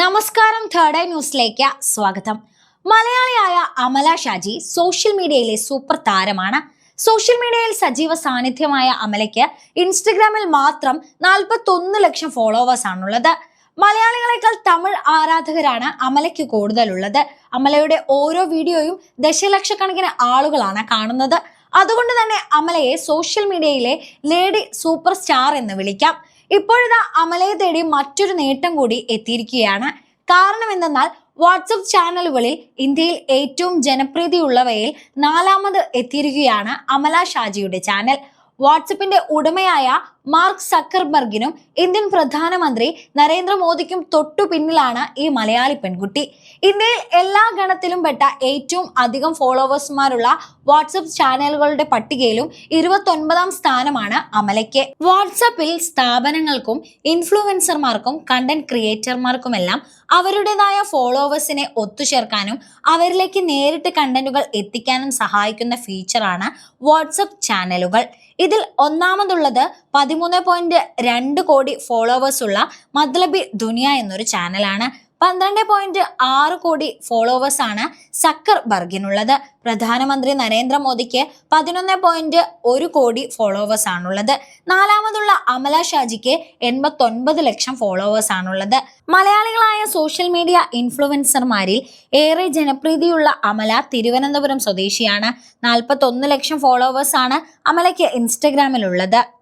നമസ്കാരം third eye ന്യൂസിലേക്ക് സ്വാഗതം. മലയാളിയായ അമല ഷാജി സോഷ്യൽ മീഡിയയിലെ സൂപ്പർ താരമാണ്. സോഷ്യൽ മീഡിയയിൽ സജീവ സാന്നിധ്യമായ അമലയ്ക്ക് ഇൻസ്റ്റഗ്രാമിൽ മാത്രം നാൽപ്പത്തൊന്ന് ലക്ഷം ഫോളോവേഴ്സ് ആണുള്ളത്. മലയാളികളെക്കാൾ തമിഴ് ആരാധകരാണ് അമലയ്ക്ക് കൂടുതലുള്ളത്. അമലയുടെ ഓരോ വീഡിയോയും ദശലക്ഷക്കണക്കിന് ആളുകളാണ് കാണുന്നത്. അതുകൊണ്ട് തന്നെ അമലയെ സോഷ്യൽ മീഡിയയിലെ ലേഡി സൂപ്പർ സ്റ്റാർ എന്ന് വിളിക്കാം. ഇപ്പോഴിതാ അമലയെ തേടി മറ്റൊരു നേട്ടം കൂടി എത്തിയിരിക്കുകയാണ്. കാരണം എന്തെന്നാൽ വാട്സപ്പ് ചാനലുകളിൽ ഇന്ത്യയിൽ ഏറ്റവും ജനപ്രീതിയുള്ളവയിൽ നാലാമത് എത്തിയിരിക്കുകയാണ് അമല ഷാജിയുടെ ചാനൽ. വാട്സപ്പിന്റെ ഉടമയായ മാർക്ക് സക്കർബർഗിനും ഇന്ത്യൻ പ്രധാനമന്ത്രി നരേന്ദ്രമോദിക്കും തൊട്ടു പിന്നിലാണ് ഈ മലയാളി പെൺകുട്ടി. ഇന്ത്യയിൽ എല്ലാ ഗണത്തിലും പെട്ട ഏറ്റവും അധികം ഫോളോവേഴ്സുമാരുള്ള വാട്സപ്പ് ചാനലുകളുടെ പട്ടികയിലും ഇരുപത്തൊൻപതാം സ്ഥാനമാണ് അമലയ്ക്ക്. വാട്സപ്പിൽ സ്ഥാപനങ്ങൾക്കും ഇൻഫ്ലുവൻസർമാർക്കും കണ്ടന്റ് ക്രിയേറ്റർമാർക്കുമെല്ലാം അവരുടേതായ ഫോളോവേഴ്സിനെ ഒത്തുചേർക്കാനും അവരിലേക്ക് നേരിട്ട് കണ്ടന്റുകൾ എത്തിക്കാനും സഹായിക്കുന്ന ഫീച്ചറാണ് വാട്സപ്പ് ചാനലുകൾ. ഇതിൽ ഒന്നാമതുള്ളത് പതിമൂന്ന് പോയിന്റ് രണ്ട് കോടി ഫോളോവേഴ്സ് ഉള്ള മദ്ലബി ദുനിയ എന്നൊരു ചാനലാണ് പന്ത്രണ്ട് പോയിന്റ് ആറ് കോടി ഫോളോവേഴ്സ് ആണ് സക്കർ ബർഗിനുള്ളത്. പ്രധാനമന്ത്രി നരേന്ദ്രമോദിക്ക് പതിനൊന്ന് പോയിന്റ് ഒരു കോടി ഫോളോവേഴ്സ് ആണുള്ളത്. നാലാമതുള്ള അമല ഷാജിക്ക് എൺപത്തൊൻപത് ലക്ഷം ഫോളോവേഴ്സ് ആണുള്ളത്. മലയാളികളായ സോഷ്യൽ മീഡിയ ഇൻഫ്ലുവൻസർമാരിൽ ഏറെ ജനപ്രീതിയുള്ള അമല തിരുവനന്തപുരം സ്വദേശിയാണ്. നാൽപ്പത്തൊന്ന് ലക്ഷം ഫോളോവേഴ്സ് ആണ് അമലയ്ക്ക് ഇൻസ്റ്റഗ്രാമിലുള്ളത്